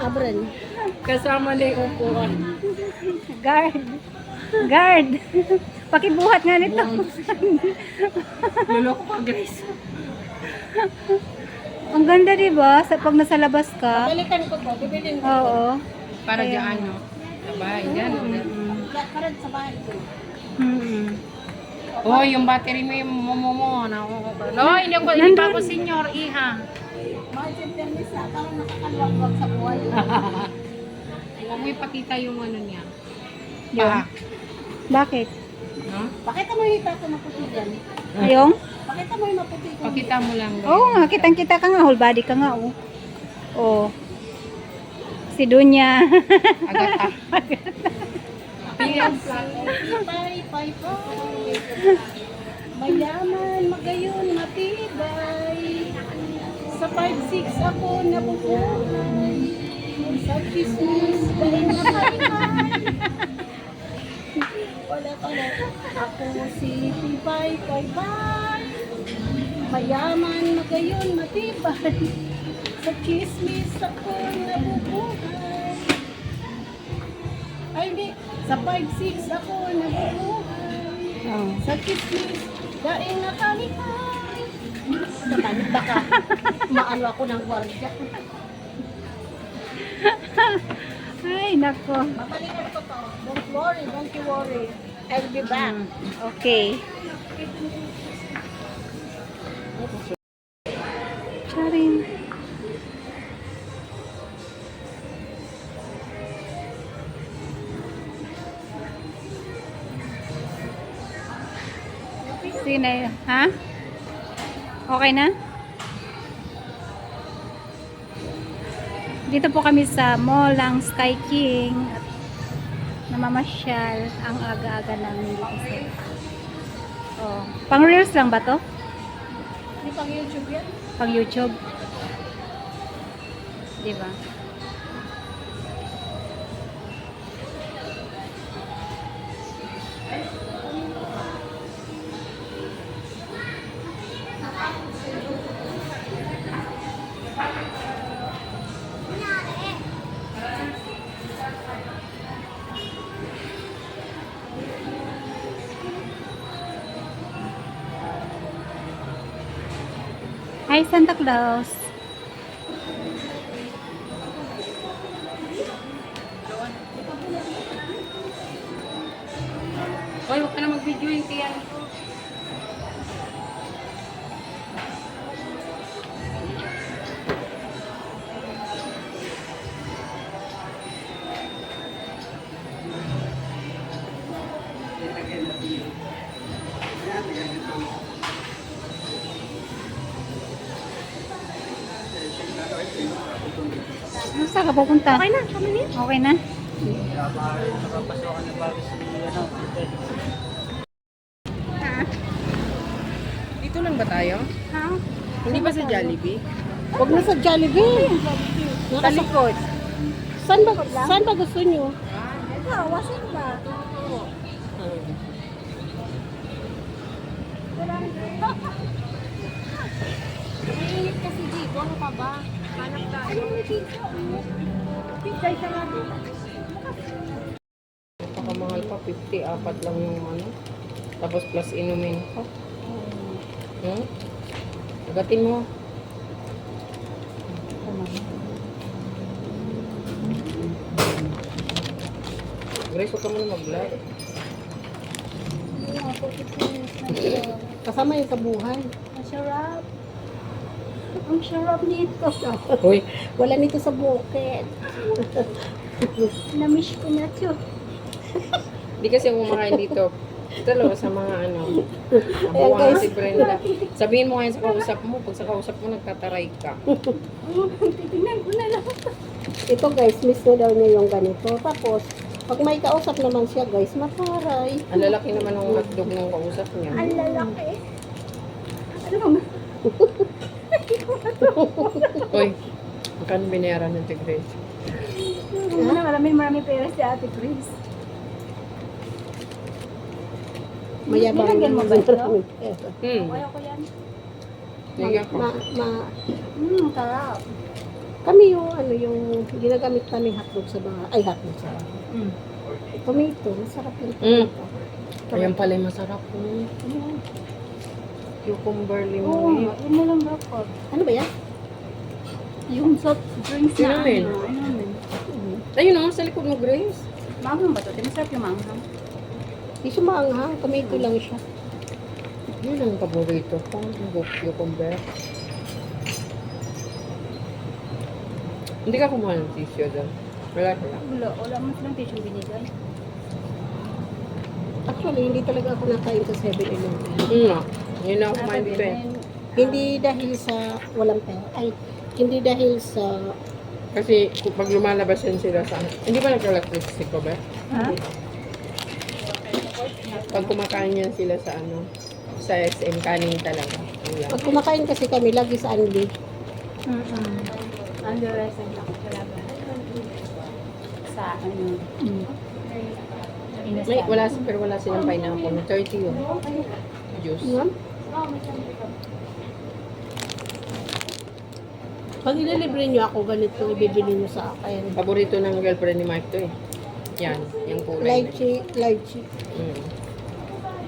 Abren. Kasama na yung upuan. Guard. Guard. Pakibuhat nga nito. Luloko ka, Grace. Ang ganda, di ba? Sa, pag nasa labas ka. Balikan ko to. Bibilin ko. Oo. Para Kaya- dyan, no? Sa bahay, dyan. Mm. Karan sa bahay ko. Mm. Oh, yung battery mo yung momo mo. Na, no, hindi ako, hindi pa ako senior, iha. Si Pernis na. Parang nakakalwag-wag sa buhay. Huwag mo ipakita yung ano niya. Yun. Pa. Bakit? No? Pakita mo yung hita ko maputi dyan. Ayong? Pakita mo yung maputi ko. Pakita mo lang. Oo nga, kitang-kita ka nga. Whole body ka nga, oh. Oh. Si Dunya. Agata. Yes. Pay, pay, pay. Mayaman, magayon, matibay. Sa 5'6 ako nabubuhay. Sa chismis, dahil na kalimay. Wala ka na. Ako si Pipay, Pay, Pay. Mayaman, magayon, matibay. Sa chismis ako nabubuhay. Ay, hindi. Sa 5'6 ako nabubuhay. Oh. Sa chismis, daing nakalikay. Natanit baka maano ako ng gwardiya. Ay, nako. Babalikan ko to. Don't worry, don't you worry. I'll be back. Okay. Charing. Sige na yun. Ha? Okay na? Dito po kami sa mall ng Sky King at namamasyal ang aga-aga namin dito sa Oh, pang reels lang ba to? Hindi pang YouTube yan. Pang YouTube? Di ba? Hi, Santa Claus. Hoy, huwag ka na mag-video yung tiyan Saan ka pupunta? Okay na, kami na. Okay na? Dito lang ba tayo? Ha? Hindi ba sa Jollibee? Huwag na sa Jollibee. Sa likod. Saan ba, saan ba gusto nyo? Ito, wasin ba? Mainit kasi dito. Ano pa ba? Napakamahal pa, 50, apat lang yung ano. Tapos plus inumin ko. Hmm? Agatin mo. Grace, huwag ka muna mag-vlog. Kasama yung sa buhay. Ang sarap. Ang sarap nito. Hoy, Wala nito sa bukid. Namiss ko na ito. di kasi kumakain dito. Dalawa sa mga ano. Guys. si Brenda. Sabihin mo ngayon sa kausap mo, pag sa kausap mo nagtataray ka. Titingnan ko na lang. Ito guys, miss ko daw niya yung ganito. Tapos, pag may kausap naman siya guys, mataray. Ang lalaki naman ng hotdog ng kausap niya. Ang lalaki. Ano ba? Hoy, magkano binayaran ng Grace? Ano, maraming maraming pera si Ate Chris. Mayabang. Nilagyan mo ba ito? Hmm, Ayaw ko yan. nagyan ko. Ma, ma, Hmm, sarap. Kami yung ano yung ginagamit namin hotdog sa mga ay hotdog sa Mm. tomato, masarap yung Mm. tomato. Ayan pala yung masarap po. Mm. Cucumber, Oo, limon. nga, yun na lang dapat. Ano ba yan? Yung soft drinks Yun na namin. ano, ano namin. Mm. Ayun naman sa likod mo, Grace. Manghang ba ito? Masarap yung manghang. Di siya maanghang, tomato lang siya. Yun ang paborito ko. Yung cucumber. Hindi ka kumuha ng tissue doon. Wala ka lang. Wala, wala mo silang tissue binigay. Actually, hindi talaga ako nakain sa 7-Eleven. Hmm, nga. Yun na ako kumain dito eh. Hindi dahil sa walang pera. Ay, hindi dahil sa... Kasi kung pag lumalabas yan sila sa... Hindi ba nagka-electricity ko ba? Ha? Pag kumakain yan sila sa ano, sa SM, kanin talaga. Ulam. Pag kumakain kasi kami, lagi sa Anli. Mm-mm. Under ako talaga. Sa ano, Mm. May, wala, pero wala silang pineapple. 30 yun. Juice. Nga? Pag ililibre niyo ako, ganito ibibili niyo sa akin. Paborito ng girlfriend ni Mark to eh. Yan, yung kulay. Lychee, lychee. Mm.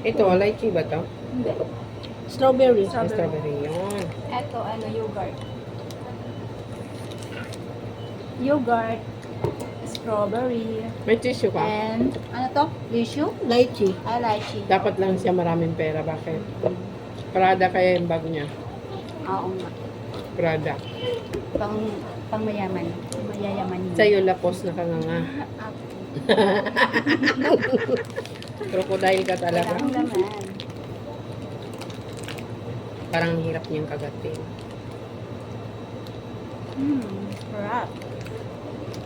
Ito, lychee ba to? Hindi. Strawberry. Yung Strawberry yun. Ito, ano, yogurt. Yogurt, strawberry, May tissue ka? and ano to? Tissue? Lychee. I lychee. Dapat lang siya maraming pera. Bakit? Prada kaya yung bag niya. Oo nga. Prada. Pang, pang mayaman. Mayayaman yun. Sa'yo, lapos na ka nga nga. Crocodile ka talaga. Walang laman. Parang hirap niyang kagatin. Hmm, crap.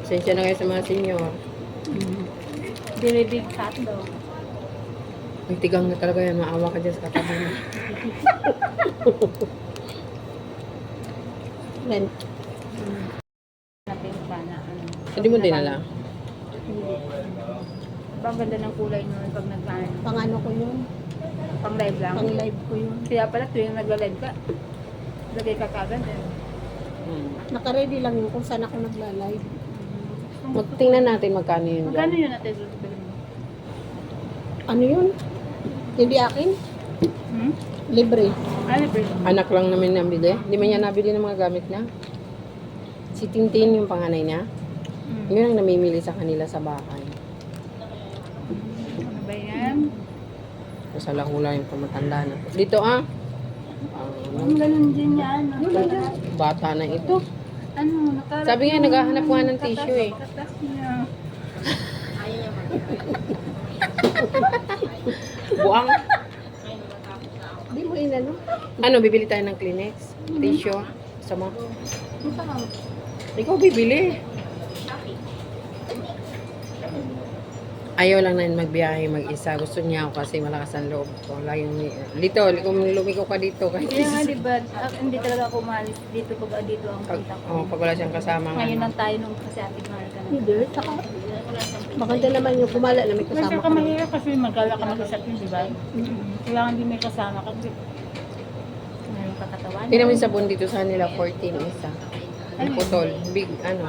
Sensya na kayo sa mga senior. Very big cat though. Ang tigang na talaga yan. Maawa ka dyan sa katabi mo. Rent. Natin pa na ano. Hindi mo dinala. Hindi. Ang ganda ng kulay nun pag nag-ano. Pang ano ko yun. Pang live lang. Pang live ko yun. Kaya pala tuwing nagla-live ka, lagay ka kagad eh. Hmm. Nakaready lang yun kung saan ako nagla-live. Mag- Tingnan natin magkano yun Magkano yun natin? Ano yun? Hindi akin? Hmm? Libre. Bilhin mo? Anak lang namin nabili. Hindi man niya nabili ng mga gamit na. Si Tintin yung panganay niya. Hmm. Yun ang namimili sa kanila sa bahay. Ano ba yan? Sa lahula yung pamatanda na. Dito ah. Ang ganun din yan. Ano? Bata na ito. Ano, nakarap Sabi nga, naghahanap nga ng tissue eh. Katas niya. Buang. Hindi mo inano? Ano, bibili tayo ng Kleenex? Tissue? Sama. Ikaw bibili. Ayaw lang na yun magbiyahe mag-isa. Gusto niya ako kasi malakas ang loob ko. Laging, dito, kung lumiko ka dito. Kahit Kaya nga, di ba, ah, hindi talaga ako umalis dito pag dito ang pag, kita ko. oh, pag wala siyang kasama. Ngayon lang tayo nung kasi ate Marga na. Hindi. Saka, maganda naman yung kumala na may Kasi kasama ka ka. mahirap kasi magkala ka mag-isap yun, di ba? Kailangan din may kasama ka. Kasi mayroon ka katawan. Hindi naman sabon dito sa nila, 14 isa. Ang putol. Big, ano.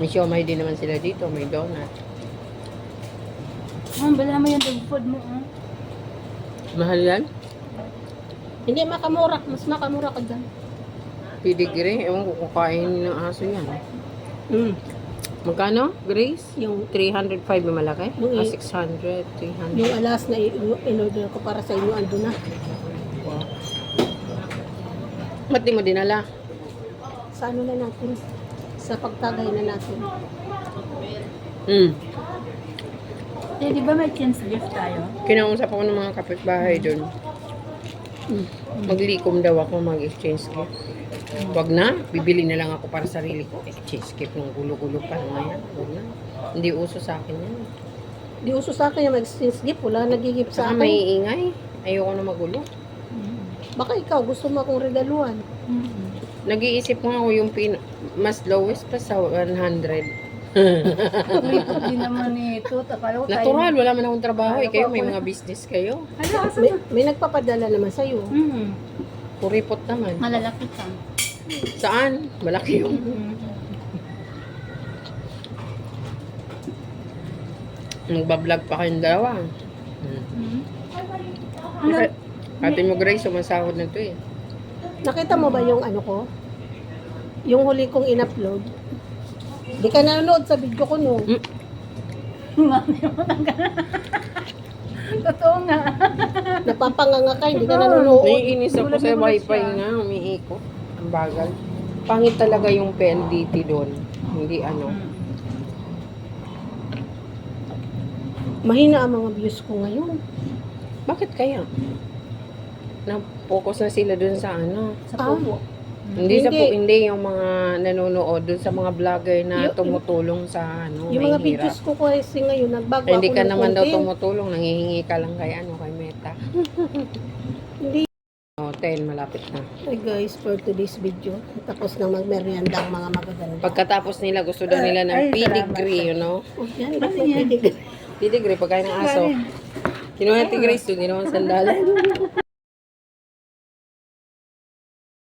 May siomay din naman sila dito. May donut. Oh, bala mo yung dog food mo. Oh. Mahal yan? Hindi makamura. Mas makamura ka dyan. Pedigree. Ewan ko kung kain ng aso yan. Mm. Magkano, Grace? Yung, 305 yung malaki? Yung Ah, i- 600, 300. yung alas na in-order ko para sa inyo, ando na. Wow. Ba't di mo dinala? Sa ano na natin? Sa pagtagay na natin. Hmm. Eh, di ba may chance gift tayo? Kinausap ako ng mga kapitbahay doon. Maglikom daw ako mag-exchange gift. Wag na, bibili na lang ako para sa sarili ko. Exchange gift ng gulo-gulo pa naman yan. Wag na. Hindi uso sa akin yan. Di uso sa akin yung exchange gift. Wala nagigip sa Saka akin. may ingay. Ayoko na magulo. Baka ikaw gusto mo akong regaluhan. Nag-iisip nga ako yung pin mas lowest pa sa 100. Hindi naman ito. Tayo. Natural, wala man akong trabaho. Eh, kayo may mga business kayo. Ano, asa May, may nagpapadala naman sa'yo. Hmm. Kuripot naman. Malalaki ka. Saan? Malaki yung... Nagbablog pa kayong dalawa. Hmm. Hmm. Ate mo Grace, sumasahod na to eh. Nakita mo ba yung ano ko? Yung huli kong in-upload? Di ka nanonood sa video ko no. Totoo nga. Napapanganga ka, hindi ka nanonood. Naiinis ako sa wifi nga, umiikot. Ang bagal. Pangit talaga yung PLDT doon. Hindi ano. Mahina ang mga views ko ngayon. Bakit kaya? Na-focus na sila doon sa ano. Sa Ah. Hindi, sa Hindi. po, hindi yung mga nanonood doon sa mga vlogger na Yung- tumutulong sa ano, Yung may mga hirap. videos ko kasi ngayon, nagbago Ay, hindi ako ka ng naman daw content. tumutulong, nangihingi ka lang kay ano, kay Meta. Hindi. Oh, 10, malapit na. Ay guys, for today's video, tapos na magmerienda ang mga magaganda. Pagkatapos nila, gusto daw nila ng pedigree, you know? Oh, yan, Ano pwede. Pedigree, pagkain ng aso. Kinuha ni Grace doon, ginawa sandalan.